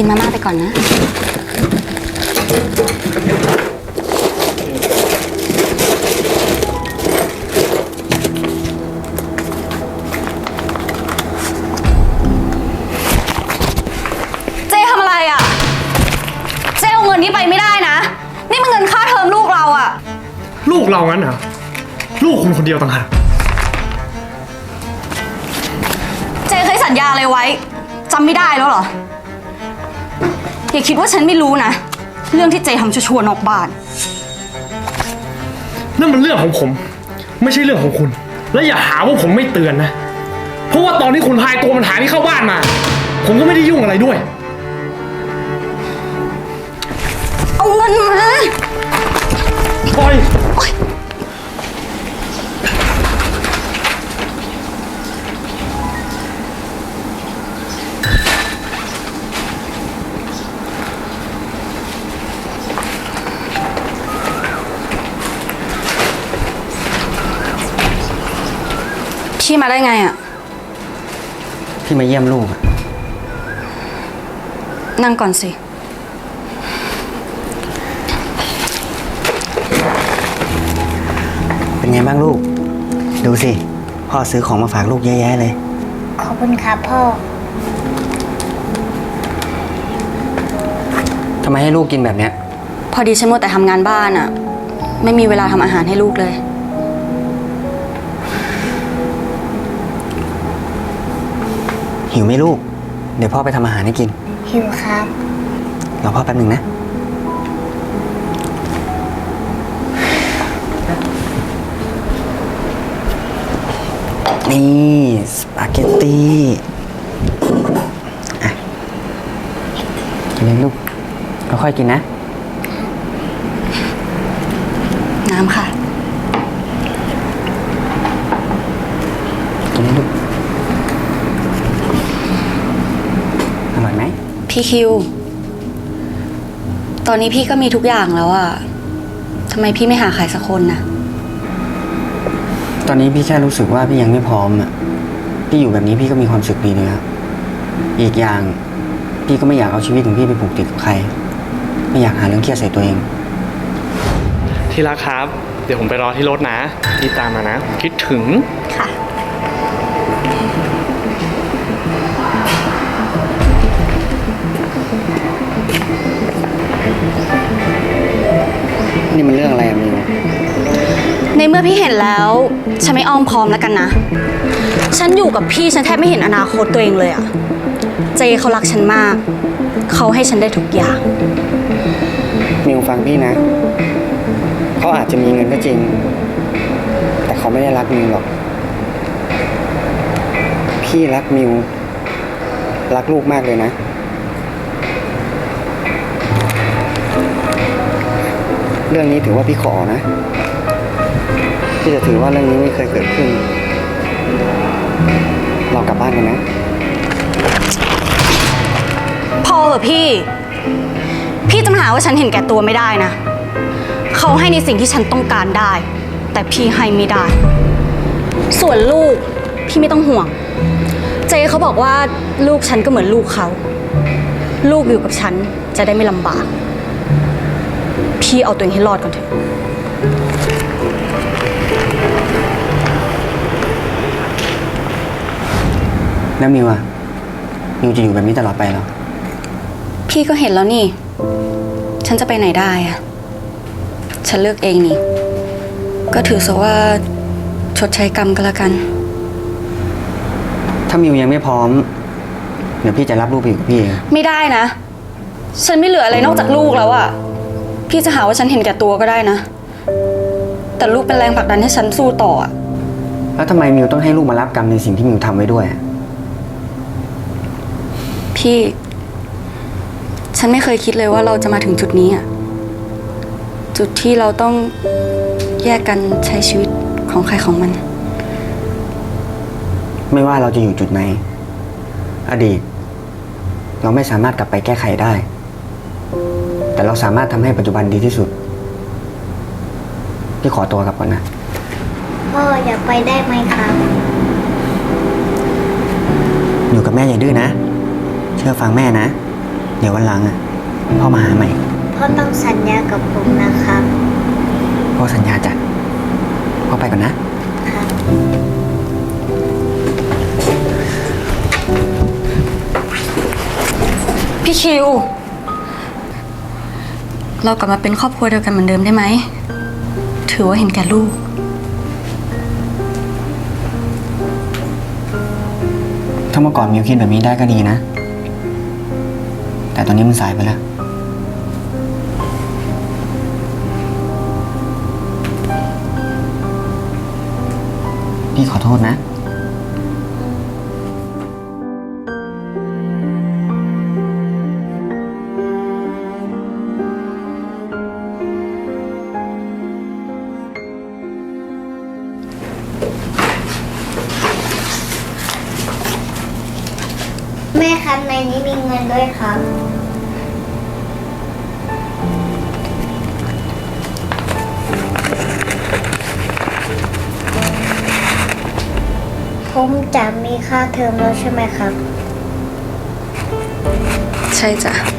กินมาม่าไปก่อนนะ เจ๊ทำอะไรอะ เจ๊เอาเงินนี้ไปไม่ได้นะ นี่มันเงินค่าเทอมลูกเราอะ ลูกเรางั้นเหรอ ลูกคุณคนเดียวต่างหาก เจ๊เคยสัญญาอะไรไว้จำไม่ได้แล้วเหรอ อย่าคิดว่าฉันไม่รู้นะ เรื่องที่เจ๊ทำชัวร์ๆนอกบ้าน นั่นมันเรื่องของผม ไม่ใช่เรื่องของคุณ และอย่าหาว่าผมไม่เตือนนะ เพราะว่าตอนที่คุณพายตัวมันหายที่เข้าบ้านมา ผมก็ไม่ได้ยุ่งอะไรด้วย เอาเงินมาปล่อย พี่มาได้ไงอะพี่มาเยี่ยมลูกอะนั่งก่อนสิ เป็นไงบ้างลูก ดูสิ พ่อซื้อของมาฝากลูกเยอะแยะเลย ขอบคุณครับพ่อ ทำไมให้ลูกกินแบบเนี้ย พอดีฉันมัวแต่ทำงานบ้านอะไม่มีเวลาทำอาหารให้ลูกเลย หิวไหมลูก เดี๋ยวพ่อไปทำอาหารให้กิน หิวครับ รอพ่อแป๊บหนึ่งนะ นี่สปาเกตตีอะกินเลยลูกค่อยๆกินนะ น้ำค่ะ กินเลยลูก อร่อยไหม พี่คิว ตอนนี้พี่ก็มีทุกอย่างแล้วอะทำไมพี่ไม่หาใครสักคนนะตอนนี้พี่แค่รู้สึกว่าพี่ยังไม่พร้อมอะพี่อยู่แบบนี้พี่ก็มีความสุขดีนะครับ อีกอย่างพี่ก็ไม่อยากเอาชีวิตของพี่ไปผูกติดกับใคร ไม่อยากหาเรื่องเครียดใส่ตัวเอง ที่รักครับ เดี๋ยวผมไปรอที่รถนะรีบตามมานะ คิดถึงค่ะ ในเมื่อพี่เห็นแล้ว ฉันไม่อ้อมค้อมแล้วกันนะ ฉันอยู่กับพี่ฉันแทบไม่เห็นอนาคตตัวเองเลยอะเจเขารักฉันมาก เขาให้ฉันได้ทุกอย่าง มิวฟังพี่นะ เขาอาจจะมีเงินก็จริง แต่เขาไม่ได้รักมิวหรอก พี่รักมิว รักลูกมากเลยนะ เรื่องนี้ถือว่าพี่ขอนะ พี่จะถือว่าเรื่องนี้ไม่เคยเกิดขึ้น เรากลับบ้านกันนะ พอเหอะพี่ พี่จะมาหาว่าฉันเห็นแก่ตัวไม่ได้นะ เขาให้ในสิ่งที่ฉันต้องการได้ แต่พี่ให้ไม่ได้ ส่วนลูกพี่ไม่ต้องห่วง เจเขาบอกว่าลูกฉันก็เหมือนลูกเขา ลูกอยู่กับฉันจะได้ไม่ลำบาก พี่เอาตัวเองให้รอดก่อนเถอะ แล้วมิวอะมิวจะอยู่แบบนี้ตลอดไปเหรอ พี่ก็เห็นแล้วนี่ ฉันจะไปไหนได้อะฉันเลือกเองนี่ ก็ถือซะว่าชดใช้กรรมก็แล้วกัน ถ้ามิวยังไม่พร้อม เดี๋ยวพี่จะรับลูกไปอยู่กับพี่เองไม่ได้นะ ฉันไม่เหลืออะไรนอกจากลูกแล้วอะพี่จะหาว่าฉันเห็นแก่ตัวก็ได้นะ แต่ลูกเป็นแรงผลักดันให้ฉันสู้ต่ออะแล้วทำไมมิวต้องให้ลูกมารับกรรมในสิ่งที่มิวทำไว้ด้วยอะ พี่ ฉันไม่เคยคิดเลยว่าเราจะมาถึงจุดนี้อะจุดที่เราต้องแยกกันใช้ชีวิตของใครของมัน ไม่ว่าเราจะอยู่จุดไหน อดีต เราไม่สามารถกลับไปแก้ไขได้ แต่เราสามารถทำให้ปัจจุบันดีที่สุด พี่ขอตัวกลับก่อนนะ พ่ออยากไปได้ไหมครับ อยู่กับแม่อย่าดื้อนะ เชื่อฟังแม่นะ เดี๋ยววันหลังอะพ่อมาหาใหม่ พ่อต้องสัญญากับผมนะครับพ่อสัญญาจ้ะพ่อไปก่อนนะ ครับพี่คิว เรากลับมาเป็นครอบครัวเดียวกันเหมือนเดิมได้ไหม ถือว่าเห็นแก่ลูก ถ้าเมื่อก่อนมิวคิดแบบนี้ได้ก็ดีนะ แต่ตอนนี้มันสายไปแล้ว พี่ขอโทษนะ แม่ครับในนี้มีเงินด้วยครับ ผมจะมีค่าเทอมแล้วใช่ไหมครับ ใช่จ้ะ